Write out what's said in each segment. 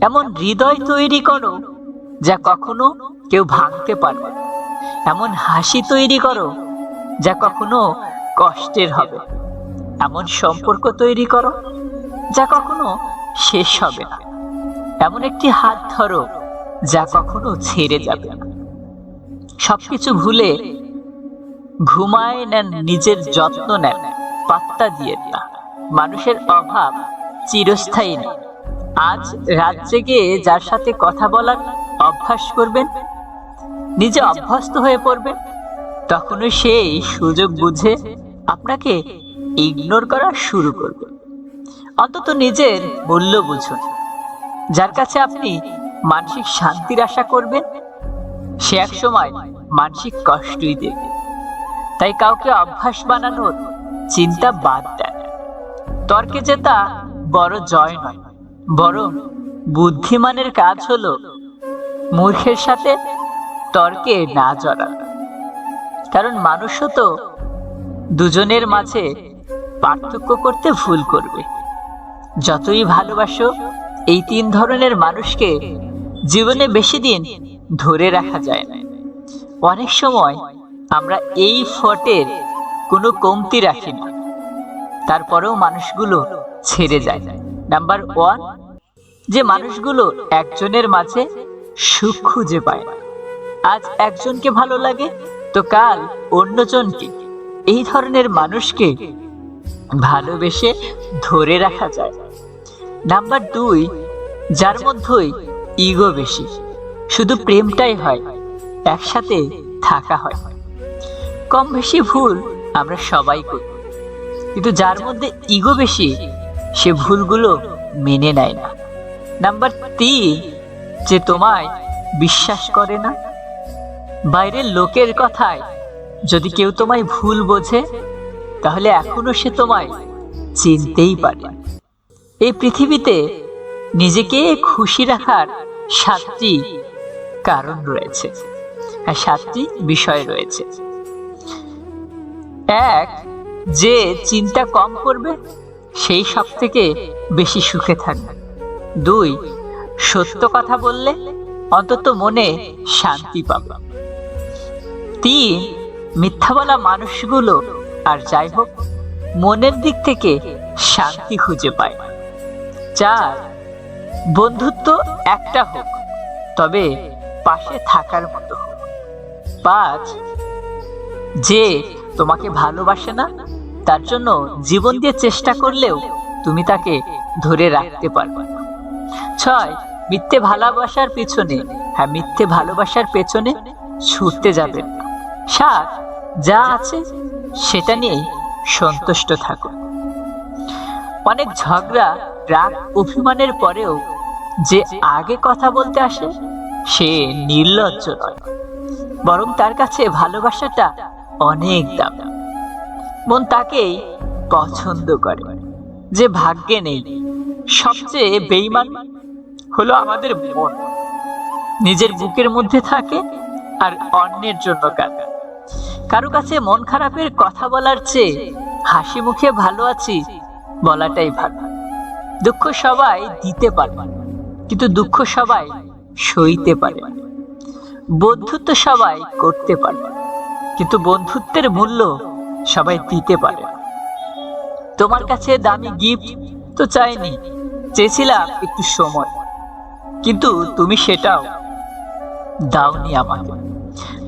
এমন হৃদয় তৈরি করো যা কখনো কেউ ভাঙতে পারবে এমন হাসি তৈরি করো যা কখনো কষ্টের হবে এমন সম্পর্ক তৈরি করো যা কখনো শেষ হবে না। এমন একটি হাত ধরো যা কখনো ছেড়ে যাবে না। সবকিছু ভুলে ঘুমায় নেন নিজের যত্ন নেন, পাত্তা দিয়ে না মানুষের অভাব চিরস্থায়ী না আজ রাত জেগে যার সাথে কথা বলার অভ্যাস করবেন, নিজে অভ্যস্ত হয়ে পড়বেন, তখনই সেই সুযোগ বুঝে আপনাকে ইগনোর করা শুরু করবে। অন্তত নিজের মূল্য বুঝুন। যার কাছে আপনি মানসিক শান্তির আশা করবেন, সে এক সময় মানসিক কষ্টই দেবে তাই কাউকে অভ্যাস বানানোর চিন্তা বাদ দেন। তর্কে জেতা বড় জয় নয়। বরং বুদ্ধিমানের কাজ হলো মূর্খের সাথে তর্কে না জড়া। কারণ মানুষও তো দুজনের মাঝে পার্থক্য করতে ভুল করবে। যতই ভালোবাসো, এই তিন ধরনের মানুষকে জীবনে বেশি দিন ধরে রাখা যায় না। অনেক সময় আমরা এই ফটের কোনো কমতি রাখি না। তারপরেও মানুষগুলো ছেড়ে যায়। নাম্বার ওয়ান যে মানুষগুলো একজনের মাঝে সুখ খুঁজে পায়। আজ একজনকে ভালো লাগে, তো কাল অন্যজনকে। এই ধরনের মানুষকে ভালোবেসে ধরে রাখা যায়। নাম্বার দুই, যার মধ্যেই ইগো বেশি। শুধু প্রেমটাই হয়, একসাথে থাকা হয়। কম বেশি ভুল আমরা সবাই করি। কিন্তু যার মধ্যে ইগো বেশি, সে ভুলগুলো মেনে নেয় না। নাম্বার তিন যে তোমায় বিশ্বাস করে না। বাইরের লোকের কথায় যদি কেউ তোমায় ভুল বোঝে, তাহলে এখনও সে তোমায় চিনতেই পারে। এই পৃথিবীতে নিজেকে খুশি রাখার সাতটি কারণ রয়েছে, আর সাতটি বিষয় রয়েছে। এক, যে চিন্তা কম করবে, সেই সব থেকে বেশি সুখে থাকবে। দুই, সত্য কথা বললে অন্তত মনে শান্তি পাবে। তিন, মিথ্যা বলা মানুষগুলো আর যাই হোক, মনের দিক থেকে শান্তি খুঁজে পায়। চার, বন্ধুত্ব একটা হোক, তবে পাশে থাকার মতো হোক। পাঁচ, যে তোমাকে ভালোবাসে না, তার জন্য জীবন দিয়ে চেষ্টা করলেও তুমি তাকে ধরে রাখতে পারবে ছয় মিথ্যে ভালোবাসার পেছনে হ্যাঁ মিথ্যে ভালোবাসার পেছনে ছুটতে যাবেন না। সাত যা আছে সেটা নিয়েই সন্তুষ্ট থাকুন। অনেক ঝগড়া, রাগ, অভিমানের পরেও যে আগে কথা বলতে আসে, সে নির্লজ্জ নয়। বরং তার কাছে ভালোবাসাটা অনেক দাম। মন তাকেই পছন্দ করে। যে ভাগ্যে নেই, সবচেয়ে বেইমান হলো আমাদের মন নিজের বুকের মধ্যে থাকে আর অন্যের জন্য কাঁদে কারও কাছে মন খারাপের কথা বলার চেয়ে হাসি মুখে ভালো আছি বলাটাই ভালো দুঃখ সবাই দিতে পারে, কিন্তু দুঃখ সবাই সইতে পারে। বন্ধুত্ব সবাই করতে পারে। কিন্তু বন্ধুত্বের মূল্য সবাই দিতে পারে তোমার কাছে দামি গিফট তো চাইনি, চেয়েছিলাম একটু সময় কিন্তু তুমি সেটাও। দাওনি আমাকে।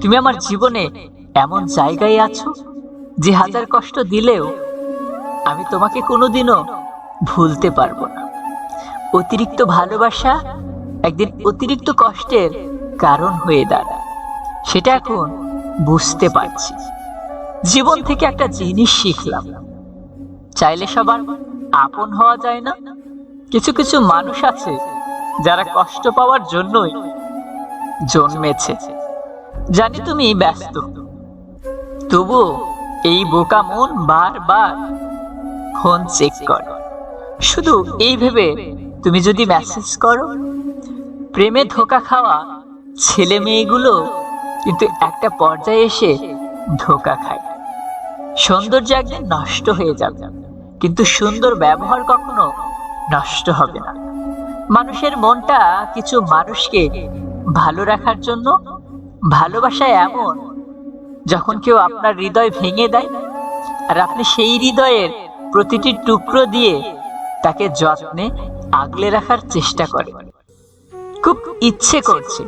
তুমি আমার জীবনে এমন জায়গায় আছো যে হাজার কষ্ট দিলেও আমি তোমাকে কোনোদিনও ভুলতে পারব না। অতিরিক্ত ভালোবাসা একদিন অতিরিক্ত কষ্টের কারণ হয়ে দাঁড়ায়। সেটা এখন বুঝতে পারছি। জীবন থেকে একটা জিনিস শিখলাম। চাইলে সবার আপন হওয়া যায় না। কিছু কিছু মানুষ আছে যারা কষ্ট পাওয়ার জন্যই জন্মেছে। জানি তুমি ব্যস্ত। তবু এই বোকা মন বারবার ফোন চেক কর। শুধু এই ভেবে তুমি যদি মেসেজ করো, প্রেমে ধোকা খাওয়া ছেলে মেয়েগুলো কিন্তু একটা পর্যায়ে এসে ধোকা খায়। সৌন্দর্য একদিন নষ্ট হয়ে যাবে, কিন্তু সুন্দর ব্যবহার কখনো নষ্ট হবে না। মানুষের মনটা কিছু মানুষকে ভালো রাখার জন্য ভালোবাসায় এমন, যখন কেউ আপনার হৃদয় ভেঙে দেয়, আর আপনি সেই হৃদয়ের প্রতিটি টুকরো দিয়ে তাকে যত্নে আগলে রাখার চেষ্টা করেন। খুব ইচ্ছে করছে,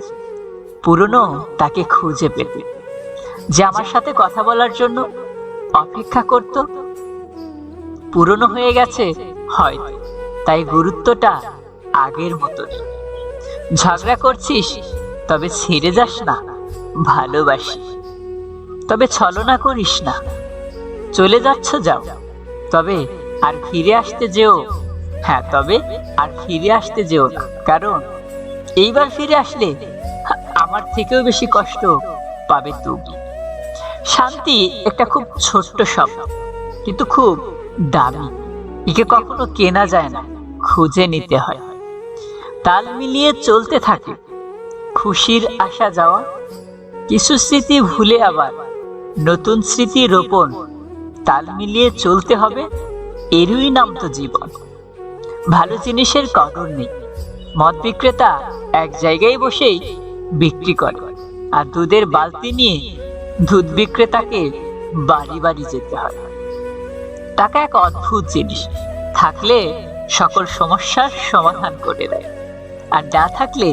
পুরনো তাকে খুঁজে পেতে, যে আমার সাথে কথা বলার জন্য অপেক্ষা করত। পুরনো হয়ে গেছে হয় তাই গুরুত্বটা আগের মতো ঝগড়া করছিস, তবে ছেড়ে যাস না, ভালোবাসি। তবে ছলনা করিস না। চলে যাচ্ছ যাও, তবে আর ফিরে আসতে যেও। হ্যাঁ তবে আর ফিরে আসতে যেও না, কারণ এইবার ফিরে আসলে আমার থেকেও বেশি কষ্ট পাবে তুমি শান্তি একটা খুব ছোট্ট শব্দ, কিন্তু খুব দামি। একে কখনো কেনা যায় না, খুঁজে নিতে হয়। তাল মিলিয়ে চলতে থাকে। খুশির আসা যাওয়া, কিছু স্মৃতি ভুলে আবার, নতুন স্মৃতি রোপণ, তাল মিলিয়ে চলতে হবে, এরই নাম তো জীবন। ভালো জিনিসের কদর নেই। মদ বিক্রেতা এক জায়গায় বসেই বিক্রি করে আর দুধের বালতি নিয়ে দুধ বিক্রেতাকে বাড়ি বাড়ি যেতে হয়। টাকা এক অদ্ভুত জিনিস, থাকলে সকল সমস্যার সমাধান করে দেয়। আর না থাকলে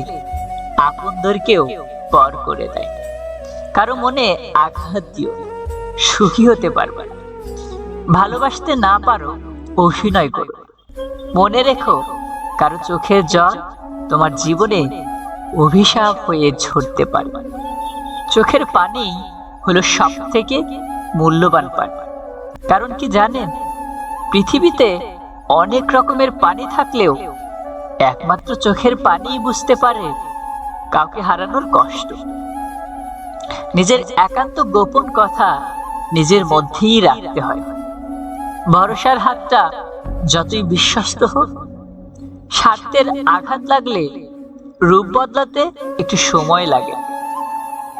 আপনদেরকেও পর করে দেয়। কারও মনে আঘাত দিও সুখী হতে পারবে না। ভালোবাসতে না পারো, অভিনয় করো। মনে রেখো, কারও চোখের জল তোমার জীবনে অভিশাপ হয়ে ঝরতে পারবে চোখের পানি হলো সব থেকে মূল্যবান পানি। কারণ কি জানেন? পৃথিবীতে অনেক রকমের পানি থাকলেও একমাত্র চোখের পানিই বুঝতে পারে কাউকে হারানোর কষ্ট। নিজের একান্ত গোপন কথা নিজের মধ্যেই রাখতে হয়। ভরসার হাতটা যতই বিশ্বস্ত হোক, স্বার্থের আঘাত লাগলে রূপ বদলাতে একটু সময় লাগে।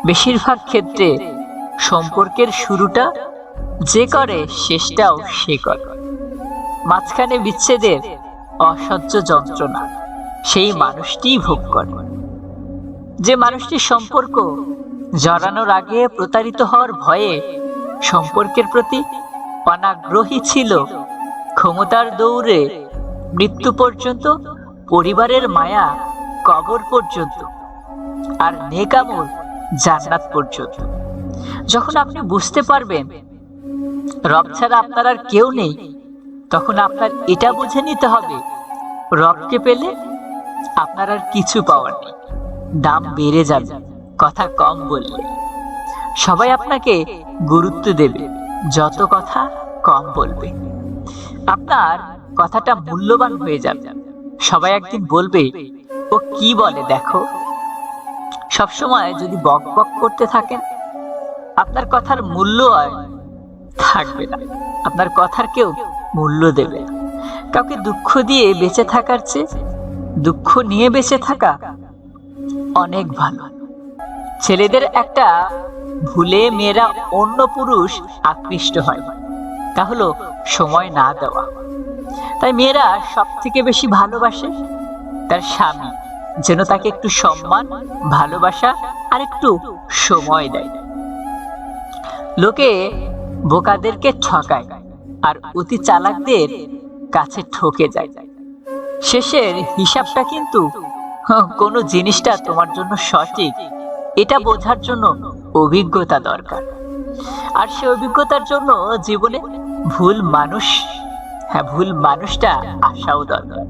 বেশিরভাগ ক্ষেত্রে সম্পর্কের শুরুটা যে করে, শেষটাও সে করে। মাঝখানে বিচ্ছেদের অসহ্য যন্ত্রণা। সেই মানুষটিই ভোগ করে। যে মানুষটির সম্পর্ক জড়ানোর আগে প্রতারিত হওয়ার ভয়ে সম্পর্কের প্রতি অনাগ্রহী ছিল, ক্ষমতার দৌড়ে মৃত্যু পর্যন্ত পরিবারের মায়া কবর পর্যন্ত আর নেকামল জান্নাত পর্যন্ত। যখন আপনি বুঝতে পারবেন, রব ছাড়া আপনার আর কেউ নেই। তখন আপনার এটা বুঝে নিতে হবে। রবকে পেলে আপনার আর কিছু পাওয়ার নেই। দাম বেড়ে যাবে, কথা কম বললে। সবাই আপনাকে গুরুত্ব দেবে, যত কথা কম বলবে। আপনার কথাটা মূল্যবান হয়ে যাবে। সবাই একদিন বলবে, ও কি বলে দেখো? সবসময় যদি বক বক করতে থাকেন, আপনার কথার মূল্য আর থাকবে না। আপনার কথার কেউ মূল্য দেবে না। কাউকে দুঃখ দিয়ে বেঁচে থাকার চেয়ে দুঃখ নিয়ে বেঁচে থাকা অনেক ভালো। ছেলেদের একটা ভুলে মেয়েরা অন্য পুরুষ আকৃষ্ট হয়। তা হলো সময় না দেওয়া। তাই মেয়েরা সব থেকে বেশি ভালোবাসে তার স্বামী, যেন তাকে একটু সম্মান, ভালোবাসা আর একটু সময় দেয়। লোকে বোকাদেরকে ঠকায় আর অতি চালাকদের কাছে ঠকে যায়। শেষের হিসাবটা কিন্তু হ্যাঁ, কোনো জিনিসটা তোমার জন্য সঠিক এটা বোঝার জন্য অভিজ্ঞতা দরকার। আর সে অভিজ্ঞতার জন্য জীবনে ভুল মানুষ হ্যাঁ ভুল মানুষটা আসাও দরকার।